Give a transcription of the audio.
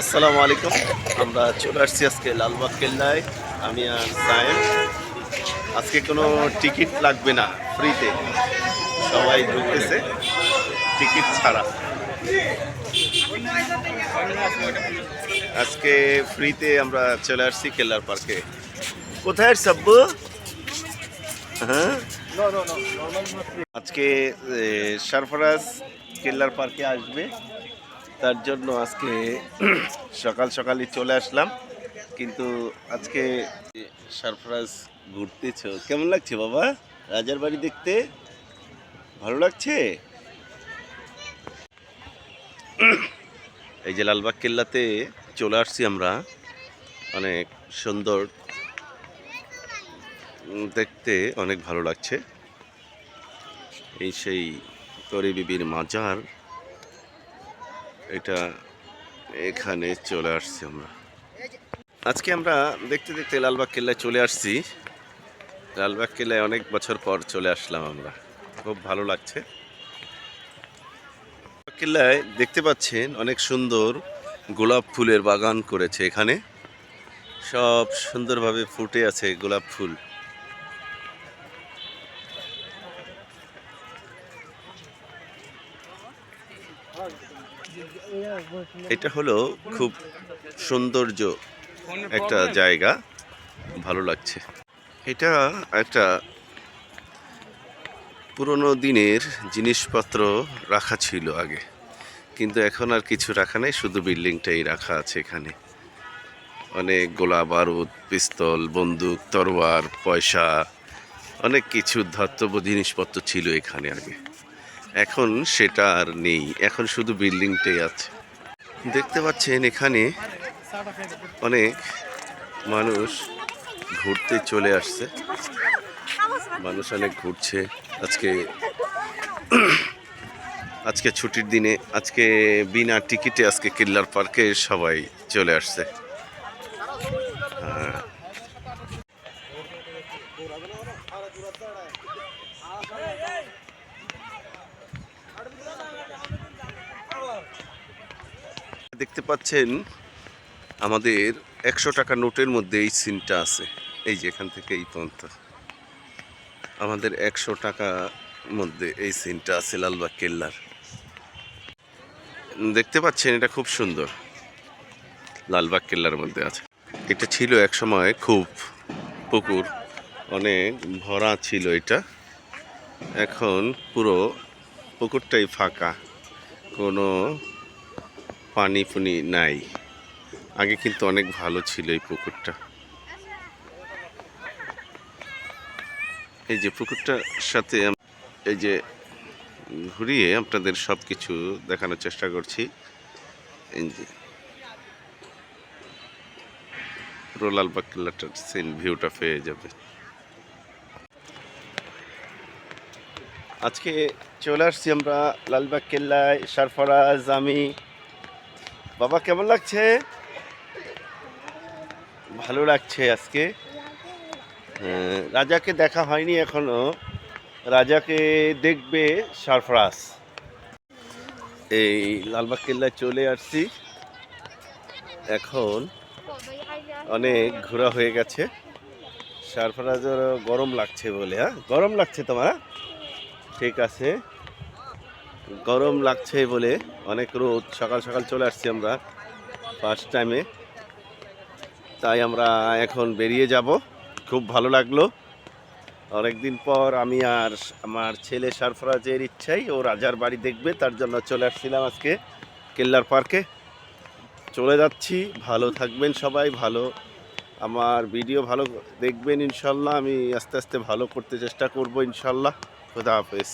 আসসালামু আলাইকুম। আমরা চলে আসছি আজকে লালবাগ কেল্লায়। আমি আর সায়েম। আজকে কোনো টিকিট লাগবে না, ফ্রিতে। সবাই ঢুকতেছে, টিকিট ছাড়া। আজকে ফ্রিতে আমরা চলে আসছি কেল্লার পার্কে। কোথায় সাব্বু হ্যাঁ? আজকে সরফরাজ কেল্লার পার্কে আসবে। তার জন্য আজকে সকাল সকালই চলে আসলাম। কিন্তু আজকে সারফরাজ ঘুরতেছ, কেমন লাগছে বাবা? রাজার বাড়ি দেখতে ভালো লাগছে? এই যে লালবাগ কেল্লাতে চলে আসছি আমরা। অনেক সুন্দর দেখতে অনেক ভালো লাগছে। এই সেই তরি বিবির মাজার এটা এখানে চলে আসছি আমরা। আজকে আমরা দেখতে দেখতে লালবাগ কেল্লায় চলে আসছি। লালবাগ কেল্লায় অনেক বছর পর চলে আসলাম আমরা। খুব ভালো লাগছে। কেল্লায় দেখতে পাচ্ছেন অনেক সুন্দর গোলাপ ফুলের বাগান করেছে এখানে। সব সুন্দরভাবে ফুটে আছে গোলাপ ফুল। এটা হলো খুব সৌন্দর্য একটা জায়গা, ভালো লাগছে। এটা একটা পুরনো দিনের জিনিসপত্র রাখা ছিল আগে, কিন্তু এখন আর কিছু রাখা নেই, শুধু বিল্ডিংটাই রাখা আছে এখানে। অনেক গোলা বারুদ, পিস্তল, বন্দুক, তরোয়ার, পয়সা, অনেক কিছু ধর্তব্য জিনিসপত্র ছিল এখানে আগে। এখন সেটা আর নেই। এখন শুধু বিল্ডিংটাই আছে। দেখতে পাচ্ছেন এখানে অনেক মানুষ ঘুরতে চলে আসছে। মানুষ অনেক ঘুরছে। আজকে আজকে ছুটির দিনে, আজকে বিনা টিকিটে আজকে কিল্লার পার্কে সবাই চলে আসছে। হ্যাঁ। দেখতে পাচ্ছেন, আমাদের একশো টাকা নোটের মধ্যে এই সিনটা আছে। এই যে এখান থেকে এই পর্যন্ত। আমাদের একশো টাকা মধ্যে এই সিনটা আছে লালবাগ কেল্লার। দেখতে পাচ্ছেন, এটা খুব সুন্দর। লালবাগ কেল্লার মধ্যে আছে। এটা ছিল এক সময় খুব পুকুর, অনেক ভরা ছিল এটা। এখন পুরো পুকুরটাই ফাঁকা। কোনো পানি ফুনি নাই। আগে কিন্তু অনেক ভালো ছিল এই পুকুরটা। এই যে পুকুরটার সাথে এই যে ঘুরিয়ে আপনাদের সব কিছু দেখানোর চেষ্টা করছি। এই যে পুরো লালবাগ কেল্লাটার সিন ভিউটা পেয়ে যাবে আজকে চলে আসছি আমরা লালবাগ কেল্লায় সরফরাজ আমি বাবা কেমন লাগছে? ভালো লাগছে আজকে। হ্যাঁ, রাজাকে দেখা হয়নি এখনও। রাজাকে দেখবে সারফরাজ এই লালবাগ কেল্লায় চলে আসছি। এখন অনেক ঘোরা হয়ে গেছে। সারফরাজের গরম লাগছে বলে হ্যাঁ? গরম লাগছে তোমার হ্যাঁ? ঠিক আছে। গরম লাগছে বলে অনেক রোদ, সকাল সকাল চলে আসছি আমরা ফার্স্ট টাইমে তাই আমরা এখন বেরিয়ে যাব। খুব ভালো লাগল। অনেকদিন পর আমি আর আমার ছেলে সারফরাজের ইচ্ছাই ও রাজার বাড়ি দেখবে, তার জন্য চলে আসছিলাম আজকে কেল্লার পার্কে। চলে যাচ্ছি। ভালো থাকবেন সবাই, ভালো। আমার ভিডিও ভালো দেখবেন ইনশাল্লাহ। আমি আস্তে আস্তে ভালো করতে চেষ্টা করব ইনশাল্লাহ। খুদা হাফেজ